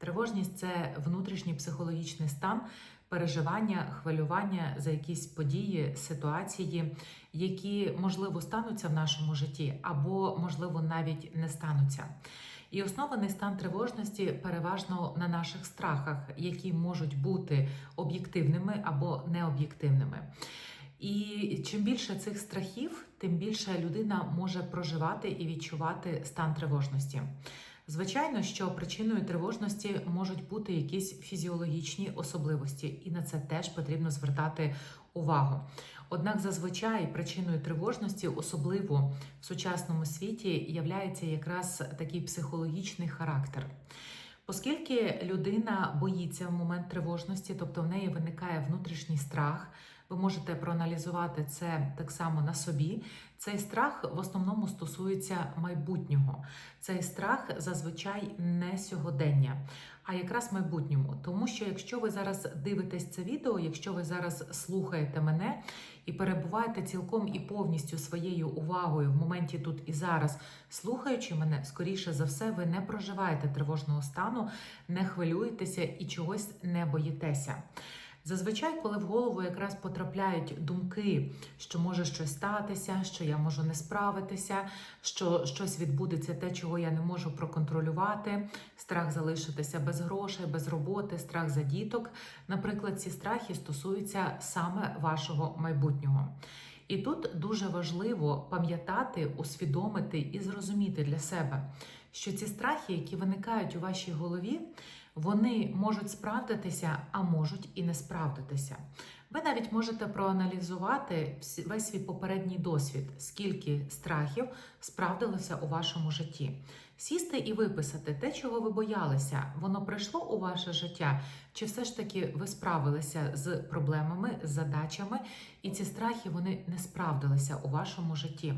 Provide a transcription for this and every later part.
Тривожність це внутрішній психологічний стан переживання, хвилювання за якісь події, ситуації, які можливо стануться в нашому житті, або можливо навіть не стануться. І оснований стан тривожності переважно на наших страхах, які можуть бути об'єктивними або необ'єктивними. І чим більше цих страхів, тим більше людина може проживати і відчувати стан тривожності. Звичайно, що причиною тривожності можуть бути якісь фізіологічні особливості, і на це теж потрібно звертати увагу. Однак зазвичай причиною тривожності, особливо в сучасному світі, являється якраз такий психологічний характер. Оскільки людина боїться в момент тривожності, тобто в неї виникає внутрішній страх, ви можете проаналізувати це так само на собі. Цей страх в основному стосується майбутнього. Цей страх зазвичай не сьогодення, а якраз майбутньому. Тому що якщо ви зараз дивитесь це відео, якщо ви зараз слухаєте мене і перебуваєте цілком і повністю своєю увагою в моменті тут і зараз, слухаючи мене, скоріше за все, ви не проживаєте тривожного стану, не хвилюєтеся і чогось не боїтеся. Зазвичай, коли в голову якраз потрапляють думки, що може щось статися, що я можу не справитися, що щось відбудеться, те, чого я не можу проконтролювати, страх залишитися без грошей, без роботи, страх за діток. Наприклад, ці страхи стосуються саме вашого майбутнього. І тут дуже важливо пам'ятати, усвідомити і зрозуміти для себе, що ці страхи, які виникають у вашій голові, вони можуть справдитися, а можуть і не справдитися. Ви навіть можете проаналізувати весь свій попередній досвід, скільки страхів справдилося у вашому житті. Сісти і виписати те, чого ви боялися, воно прийшло у ваше життя, чи все ж таки ви справилися з проблемами, з задачами, і ці страхи вони не справдилися у вашому житті.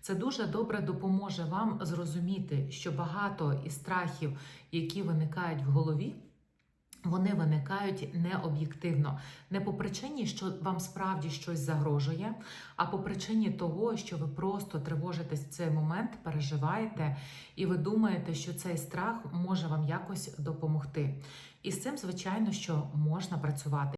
Це дуже добре допоможе вам зрозуміти, що багато із страхів, які виникають в голові, вони виникають не об'єктивно, не по причині, що вам справді щось загрожує, а по причині того, що ви просто тривожитесь в цей момент, переживаєте, і ви думаєте, що цей страх може вам якось допомогти. І з цим, звичайно, що можна працювати.